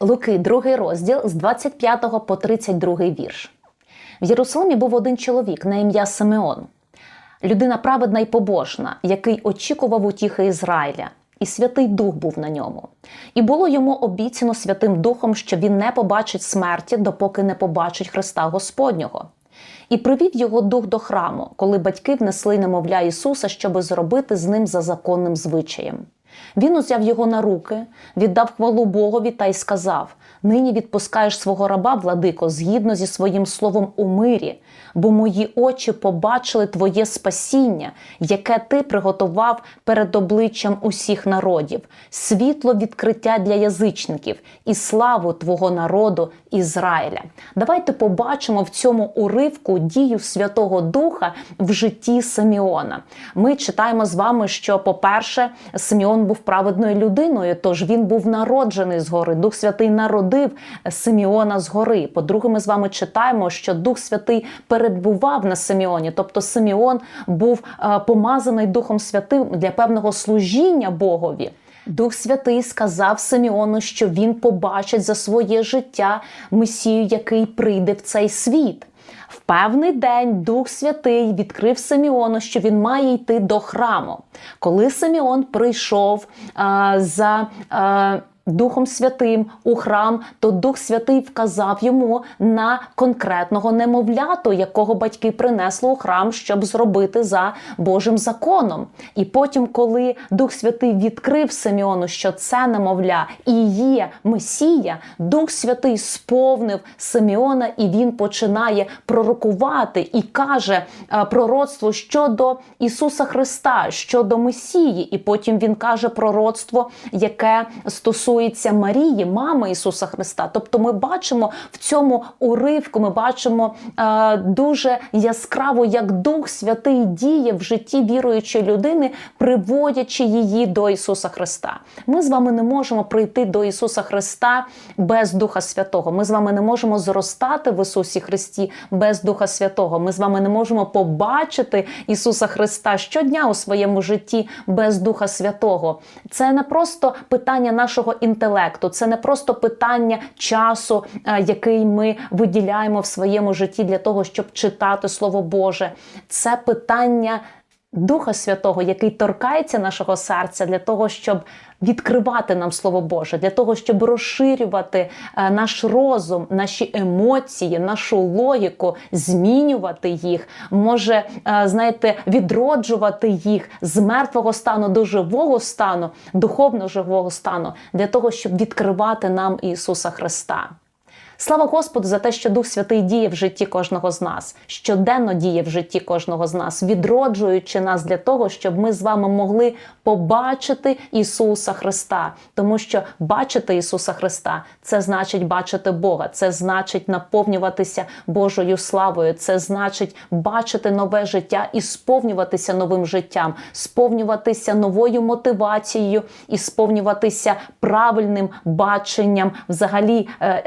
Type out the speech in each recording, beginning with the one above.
Луки, другий розділ з 25 по 32 вірш. В Єрусалимі був один чоловік на ім'я Симеон, людина праведна й побожна, який очікував утіхи Ізраїля, і Святий Дух був на ньому. І було йому обіцяно Святим Духом, що він не побачить смерті, допоки не побачить Христа Господнього. І привів його дух до храму, коли батьки внесли немовля Ісуса, щоби зробити з ним за законним звичаєм. Він узяв його на руки, віддав хвалу Богові та й сказав: Нині відпускаєш свого раба, владико, згідно зі своїм словом у мирі, бо мої очі побачили твоє спасіння, яке ти приготував перед обличчям усіх народів, світло відкриття для язичників і славу твого народу Ізраїля. Давайте побачимо в цьому уривку дію Святого Духа в житті Симеона. Ми читаємо з вами, що, по-перше, Симеон був праведною людиною, тож він був народжений згори. Дух Святий народив Симеона згори. По-друге, ми з вами читаємо, що Дух Святий перебував на Симеоні, тобто Симеон був е, помазаний Духом Святим для певного служіння Богові. Дух Святий сказав Симеону, що він побачить за своє життя Месію, який прийде в цей світ. В певний день Дух Святий відкрив Симеону, що він має йти до храму. Коли Симеон прийшов а, за. А, Духом Святим у храм, то Дух Святий вказав йому на конкретного немовляту, якого батьки принесли у храм, щоб зробити за Божим законом. І потім, коли Дух Святий відкрив Симеону, що це немовля і є Месія, Дух Святий сповнив Симеона, і він починає пророкувати і каже е, пророцтво щодо Ісуса Христа, щодо Месії. І потім він каже пророцтво, яке стосується стосується Марії, мами Ісуса Христа. Тобто, ми бачимо в цьому уривку, ми бачимо е, дуже яскраво, як Дух Святий діє в житті віруючої людини, приводячи її до Ісуса Христа. Ми з вами не можемо прийти до Ісуса Христа без Духа Святого. Ми з вами не можемо зростати в Ісусі Христі без Духа Святого. Ми з вами не можемо побачити Ісуса Христа щодня у своєму житті без Духа Святого. Це не просто питання нашого інтелекту, це не просто питання часу, е, який ми виділяємо в своєму житті для того, щоб читати Слово Боже. Це питання. Духа Святого, який торкається нашого серця для того, щоб відкривати нам Слово Боже, для того, щоб розширювати е, наш розум, наші емоції, нашу логіку, змінювати їх, може, е, знаєте, відроджувати їх з мертвого стану до живого стану, духовно живого стану, для того, щоб відкривати нам Ісуса Христа. Слава Господу за те, що Дух Святий діє в житті кожного з нас, щоденно діє в житті кожного з нас, відроджуючи нас для того, щоб ми з вами могли побачити Ісуса Христа. Тому що бачити Ісуса Христа це значить бачити Бога, це значить наповнюватися Божою славою, це значить бачити нове життя і сповнюватися новим життям, сповнюватися новою мотивацією і сповнюватися правильним баченням взагалі е,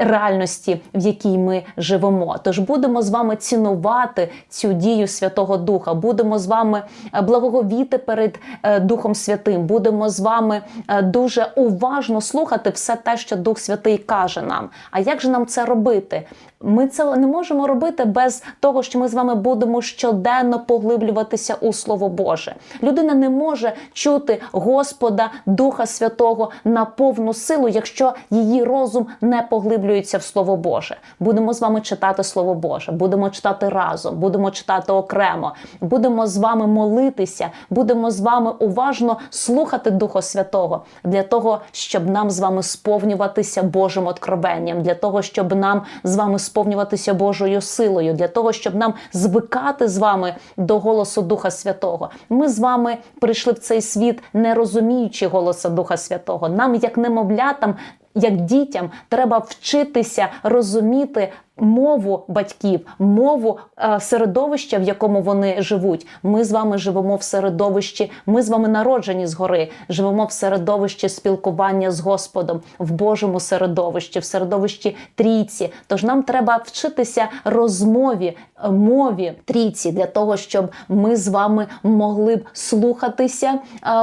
реальності, в якій ми живемо. Тож будемо з вами цінувати цю дію Святого Духа, будемо з вами е, благоговіти перед е, Духом Святим, будемо з вами дуже уважно слухати все те, що Дух Святий каже нам. А як же нам це робити? Ми це не можемо робити без того, що ми з вами будемо щоденно поглиблюватися у Слово Боже. Людина не може чути Господа, Духа Святого на повну силу, якщо її розум не поглиблюється в Слово Боже. Будемо з вами читати Слово Боже, будемо читати разом, будемо читати окремо, будемо з вами молитися, будемо з вами уважно слухати Духа Святого для того, щоб нам з вами сповнюватися Божим откровенням, для того, щоб нам з вами сповнюватися Божою силою, для того, щоб нам звикати з вами до голосу Духа Святого. Ми з вами прийшли в цей світ, не розуміючи голоса Духа Святого. Нам, як немовлятам, як дітям, треба вчитися розуміти мову батьків, мову е, середовища, в якому вони живуть. Ми з вами живемо в середовищі, ми з вами народжені згори, живемо в середовищі спілкування з Господом, в Божому середовищі, в середовищі трійці. Тож нам треба вчитися розмові, е, мові трійці для того, щоб ми з вами могли б слухатися е,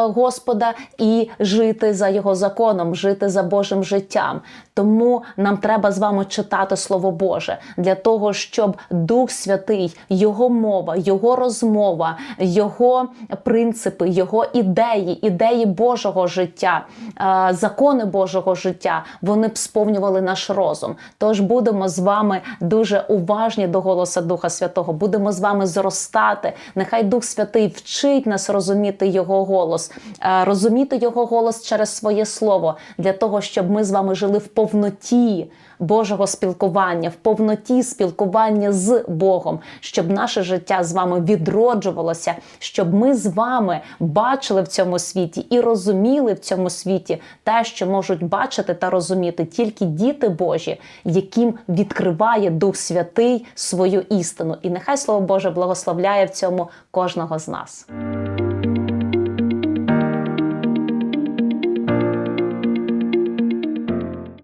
Господа і жити за його законом, жити за Божим життям. Тому нам треба з вами читати Слово Боже для того, щоб Дух Святий, Його мова, Його розмова, Його принципи, Його ідеї, ідеї Божого життя, е, закони Божого життя, вони б сповнювали наш розум. Тож будемо з вами дуже уважні до голоса Духа Святого. Будемо з вами зростати. Нехай Дух Святий вчить нас розуміти Його голос, е, розуміти Його голос через своє слово, для того, щоб ми з вами жили в повноті Божого спілкування, в повноті спілкування з Богом, щоб наше життя з вами відроджувалося, щоб ми з вами бачили в цьому світі і розуміли в цьому світі те, що можуть бачити та розуміти тільки діти Божі, яким відкриває Дух Святий свою істину. І нехай Слово Боже благословляє в цьому кожного з нас.